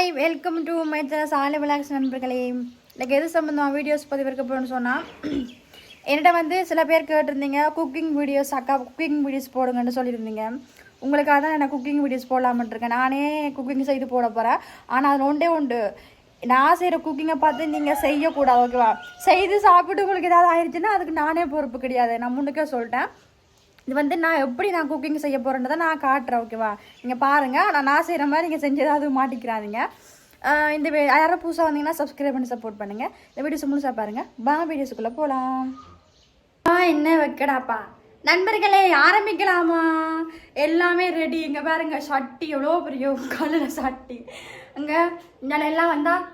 Hi welcome to my சாலை vlogs நண்பர்களே. எனக்கு எது சம்மந்தமாக வீடியோஸ் பதிவிருக்க போகணும்னு சொன்னால் என்கிட்ட வந்து சில பேர் கேட்டிருந்தீங்க குக்கிங் வீடியோஸ் அக்கா குக்கிங் வீடியோஸ் போடுங்கன்னு சொல்லியிருந்தீங்க. உங்களுக்காக தான் நான் குக்கிங் வீடியோஸ் போடலாமன்ட்டு இருக்கேன். நானே குக்கிங் செய்து போட போகிறேன் ஆனால் அது ஒன்றே உண்டு நான் செய்கிற குக்கிங்கை பார்த்து நீங்கள் செய்யக்கூடாது ஓகேவா செய்து சாப்பிட்டு உங்களுக்கு ஏதாவது ஆயிடுச்சுன்னா அதுக்கு நானே பொறுப்பு கிடையாது. நான் முன்னுக்கே சொல்லிட்டேன். இது வந்து நான் எப்படி நான் குக்கிங் செய்ய போகிறேன்றதை நான் காட்டுறேன் ஓகேவா நீங்கள் பாருங்கள் ஆனால் நான் செய்கிற மாதிரி நீங்கள் செஞ்சு ஏதாவது மாட்டிக்கிறாதீங்க. இந்த வே- யாரும் புதுசாக வந்தீங்கன்னா சப்ஸ்கிரைப் பண்ணி சப்போர்ட் பண்ணுங்கள் இந்த வீடியோஸ் முழுசாக பாருங்கள் பா வீடியோஸுக்குள்ளே போகலாம் ஆ என்ன வைக்கடாப்பா? நண்பர்களே ஆரம்பிக்கலாமா? எல்லாமே ரெடி இங்கே பாருங்கள் சட்டி எவ்வளோ பெரிய கல்லில் சட்டி. அங்கே இங்கே எல்லாம் வந்தால்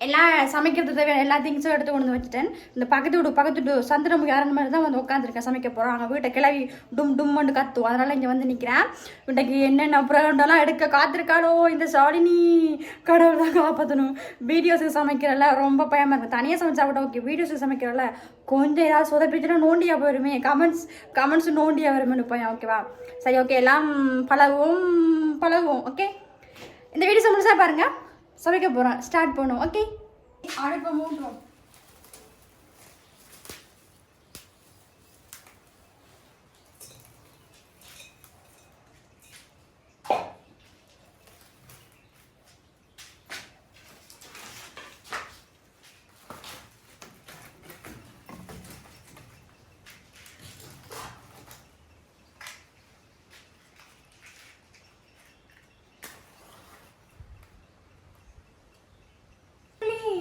எல்லாம் சமைக்கிறது தேவையான எல்லா திங்ஸும் எடுத்து கொண்டு வந்து வச்சுட்டேன். இந்த பக்கத்து வீடு பக்கத்து வீடு சந்திரமுகி யாரன் மாதிரி தான் வந்து உட்காந்துருக்கேன் சமைக்க போகிறோம் அங்கே வீட்டை கிளவி டும் டும்னு கத்துவோம் அதனால் இங்கே வந்து நிற்கிறேன் இன்றைக்கு என்னென்ன ப்ரோண்டெல்லாம் எடுக்க காத்திருக்காளோ இந்த சாலினி. கடவுள் தான் காப்பாற்றணும் வீடியோஸுக்கு சமைக்கிறல ரொம்ப பயமாக இருக்கும் தனியாக சமைச்சா கூட ஓகே வீடியோஸுக்கு சமைக்கிறல கொஞ்சம் ஏதாவது சொதப்பிச்சுன்னா நோண்டியாக போயிருமே. கமெண்ட்ஸ் கமெண்ட்ஸ் நோண்டியாக வருமே பையன் ஓகேவா சரி ஓகே எல்லாம் பழகுவோம் பழகுவோம் ஓகே இந்த வீடியோ முழுசா பாருங்கள் சமைக்க போகிறேன் ஸ்டார்ட் பண்ணுவோம். ஓகே அடுப்பை மூட்டுவோம்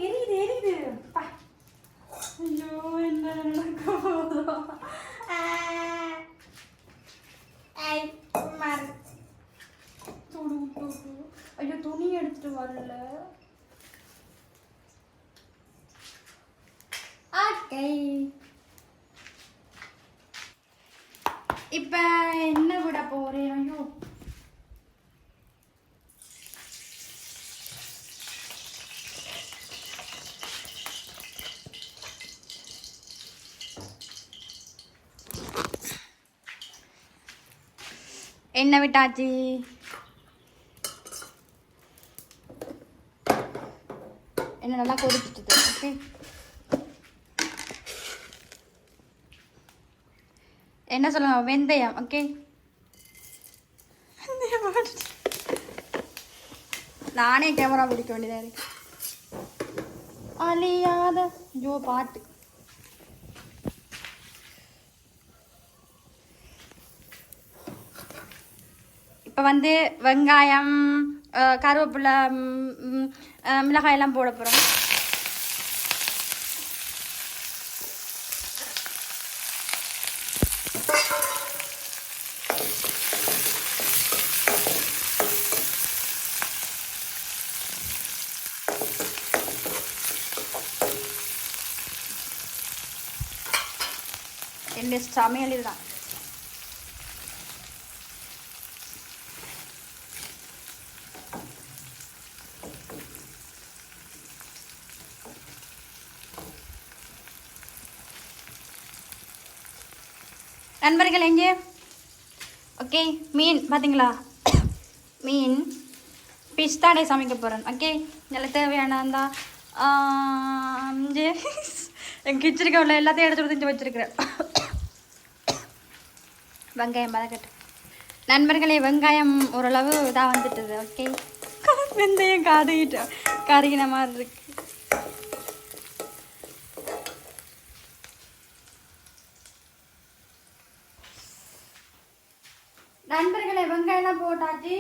எரியுது எரியுது பா. ஐயோ என்ன நடக்க போதோ ஆ. ஐ, மறு. துடு, துடு. ஐயோ துணி எடுத்துட்டு வரல ஓகே இப்ப என்ன விட போறேன் ஐயோ எண்ணெய் விட்டாச்சு? எண்ணெய் நல்லா கொதிச்சுட்டு ஓகே என்ன சொல்லுங்க வெந்தயம் ஓகே நானே கேமரா பிடிக்க வேண்டியதா இருக்கு. அழியாத ஜோ பாட்டு. இப்போ வந்து வெங்காயம் கருவேப்பிலை மிளகாயெல்லாம் போட போகிறோம் என்னுடைய சமையல் இதுதான். நண்பர்கள் எங்கே? ஓகே மீன் பார்த்தீங்களா மீன் ஃபிஷ் தானே சமைக்க போகிறேன் ஓகே நல்ல தேவையானதா எங்கள் கிச்சிருக்க உள்ள எல்லாத்தையும் எடுத்து கொடுத்து வச்சுருக்கிறேன். வெங்காயம் பதக்கட்டு நண்பர்களே வெங்காயம் ஓரளவு இதாக வந்துட்டுது. ஓகே வெந்தயம் காதுகிட்டு கருகின மாதிரி இருக்கு. நண்பர்களை வெங்காயம்லாம் போட்டாச்சு.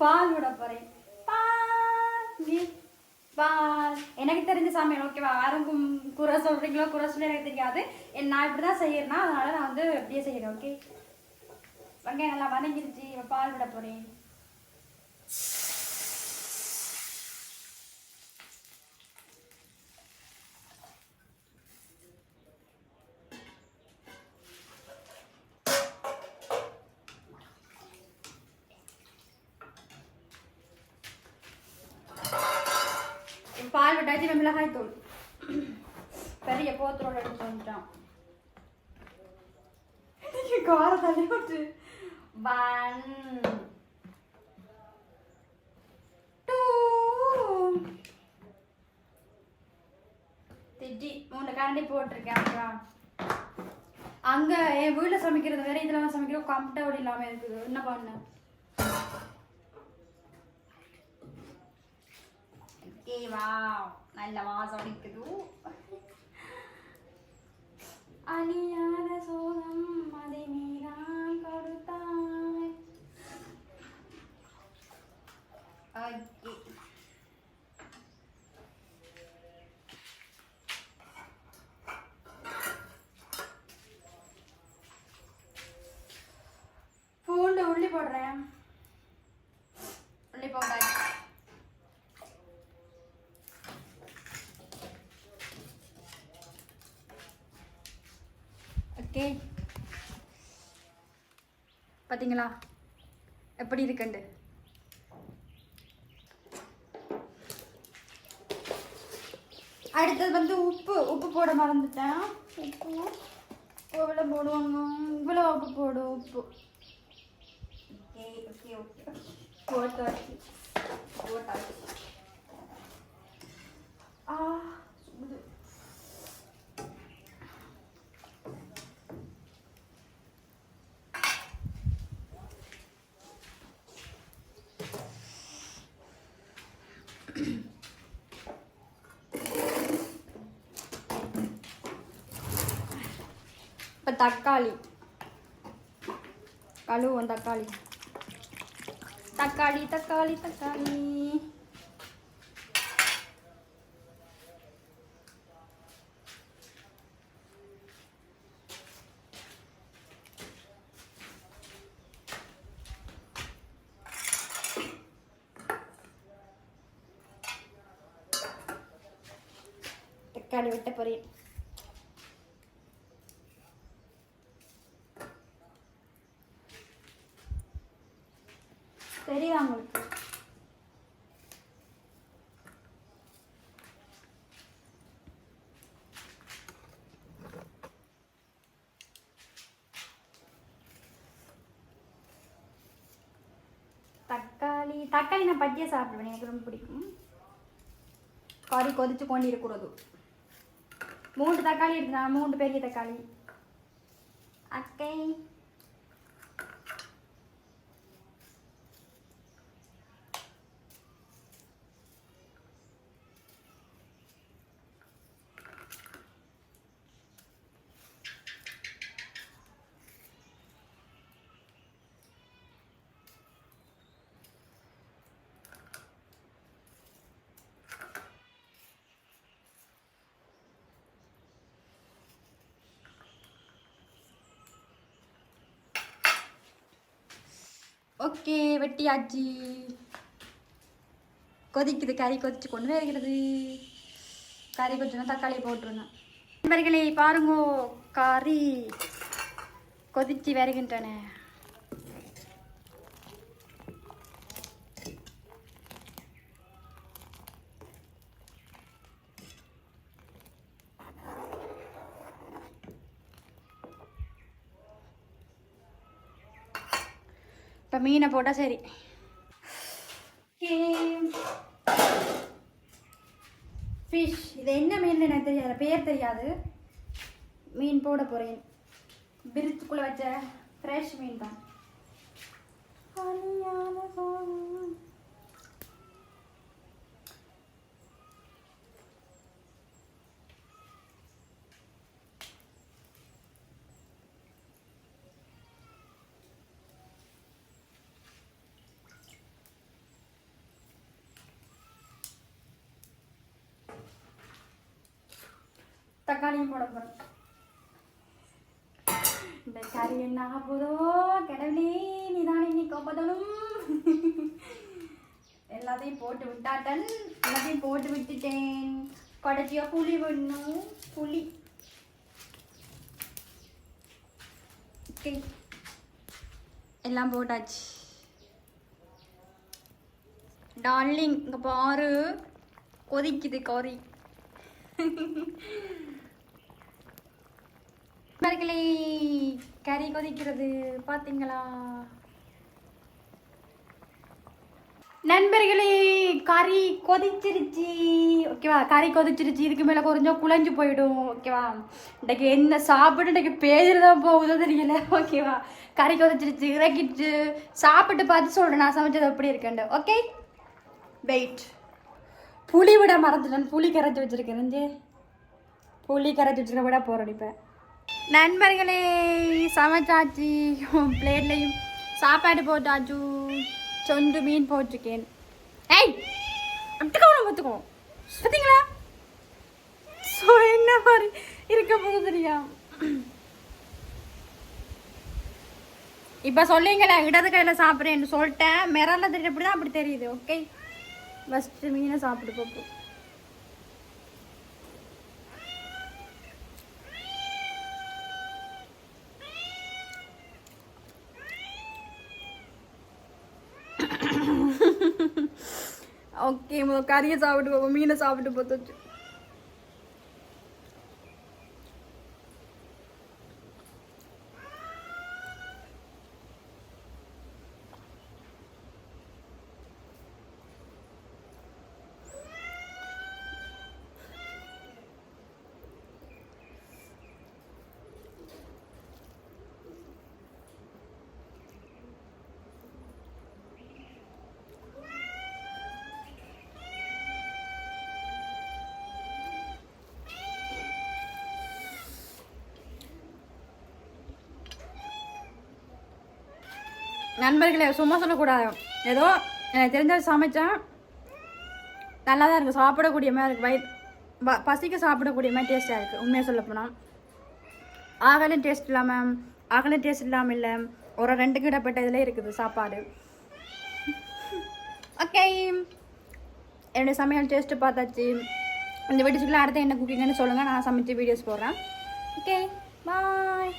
பால் விட போறேன். பால் பால். எனக்கு தெரிஞ்ச சமையல் ஓகேவா யாரும் குறை சொல்றீங்களோ குறை சொல்லி எனக்கு தெரியாது. நான் இப்படி தான் செய்யறேன்னா அதனால நான் வந்து அப்படியே செய்யறேன் ஓகே வெங்காயம் நல்லா வதங்கிருச்சு பால் விட போறேன். கருதின மிளகாய் தூள் பெரிய போத்தோட எடுத்து வந்துட்டான் கார தள்ளி போட்டு. ஒன் டூ திட்டி மூணு கரண்டி போட்டிருக்கேன் அப்புறம். அங்கே என் வீட்டில் சமைக்கிறது வேற இதில் சமைக்கிறது கம்ஃபர்டபுள் இல்லாம இருக்குது. என்ன பண்ண? Okay, வா. வாசம் இருக்குது அழியாத சோகம் அதை நீதான் கொடுத்தாய் ஓகே பூண்டு உள்ளி போடுறேன் உள்ளி போட்டாச்சு ஓகே பார்த்தீங்களா எப்படி இருக்குண்டு அடுத்தது வந்து உப்பு. உப்பு போட மறந்துட்டேன். உப்பு எவ்வளோ போடுவாங்க? இவ்வளோ உப்பு போடு உப்பு. ஓகே ஓகே ஓகே போட்டாச்சு. போட்டாச்சு. ஆ இப்போ தக்காளி. கழுவும் தக்காளி. தக்காளி தக்காளி தக்காளி. தக்காளி வெட்ட போறேன். தெரியுதா உங்களுக்கு? தக்காளி தக்காளி நான் பச்சையா சாப்பிடுவேன் எனக்கு ரொம்ப பிடிக்கும். கறி கொதிச்சு கொண்டு இருக்கிறது மூன்று தக்காளி எடுத்துனா மூன்று பெரிய தக்காளி. அக்கை. ஓகே வெட்டியாச்சு. கொதிக்குது கறி கொதிச்சு கொண்டு வருகிறது கறி கொஞ்சம் தக்காளி போட்டுருந்தேன். நண்பர்களே பாருங்கோ கறி கொதிச்சு வருகின்றன. இப்போ மீனை போட்டால் சரி. ஃபிஷ் இது என்ன மீன் எனக்கு தெரியாது. பேர் தெரியாது. மீன் போட போகிறேன் பிரித்துக்குள்ளே வச்ச ஃப்ரெஷ் மீன் தான். தக்காளியும் போட போகிறோம் இந்த கறி என்ன ஆக போதோ கடவுளே நீதானே இன்னைக்கு கோப்பதனும் எல்லாத்தையும் போட்டு விட்டாட்டன் எல்லாத்தையும் போட்டு விட்டுட்டேன். கடைசியா புளி வேணும் புளி. எல்லாம் போட்டாச்சு. டார்லிங் இங்கே பாரு. கொதிக்குது கொதி நண்பர்களே கறி கொதிக்கிறது பார்த்தீங்களா நண்பர்களே கறி கொதிச்சிருச்சு. ஓகேவா? கறி கொதிச்சிருச்சு. இதுக்கு மேலே கொஞ்சம் குழஞ்சு போயிடும். ஓகேவா? இன்றைக்கு என்ன சாப்பிட்டு இன்றைக்கு பேஜில் தான் போகுதோ தெரியல. ஓகேவா? கறி கொதிச்சிருச்சு இறக்கிடுச்சு. சாப்பிட்டு பார்த்து சொல்கிறேன் நான் சமைச்சது எப்படி இருக்கேன் ஓகே? வெயிட். புளி விட மறந்துட்டேன். புளி கரைச்சி வச்சிருக்கேன். புளி கரைச்சி வச்சுருக்க விட போகிறேன் இப்போ. நண்பர்களே சமைச்சாச்சு. பிளேட்லையும் சாப்பாடு போட்டாச்சு. சொண்டு மீன் போட்டிருக்கேன். ஏய் அட்டுக்கணும் பார்த்துக்கோ. பார்த்தீங்களா ஸோ என்ன மாதிரி இருக்க போகுது தெரியா இப்போ சொல்லிங்களா இடது கையில் சாப்பிட்றேன்னு சொல்லிட்டேன். மிரரில் தெரியும் அப்படி தான் அப்படி தெரியுது ஓகே ஃபஸ்ட்டு மீனை சாப்பிட்டு பார்ப்போம் கறியை சாப்பிட்டு போவோம் மீனை சாப்பிட்டு போத்தோச்சு நண்பர்களே சும்மா சொல்லக்கூடாது. ஏதோ எனக்கு தெரிஞ்சதை சமைச்சேன் நல்லா தான் இருக்குது சாப்பிடக்கூடிய மாதிரி இருக்குது வயிறு ப- சாப்பிடக்கூடிய மாதிரி டேஸ்ட்டாக இருக்குது உண்மையாக சொல்லப்போனால் ஆகலும் டேஸ்ட் இல்லாமல் ஆகலும் டேஸ்ட் இல்லாமல் இல்லை. ஒரு ரெண்டு கிடப்பட்ட இதில் இருக்குது சாப்பாடு. ஓகே என்னுடைய சமையல் டேஸ்ட்டு பார்த்தாச்சு. இந்த வீடியோஸ்க்குள்ள அடுத்து என்ன குக்கிங்கன்னு சொல்லுங்கள் நான் சமைச்சு வீடியோஸ் போடுறேன். Okay bye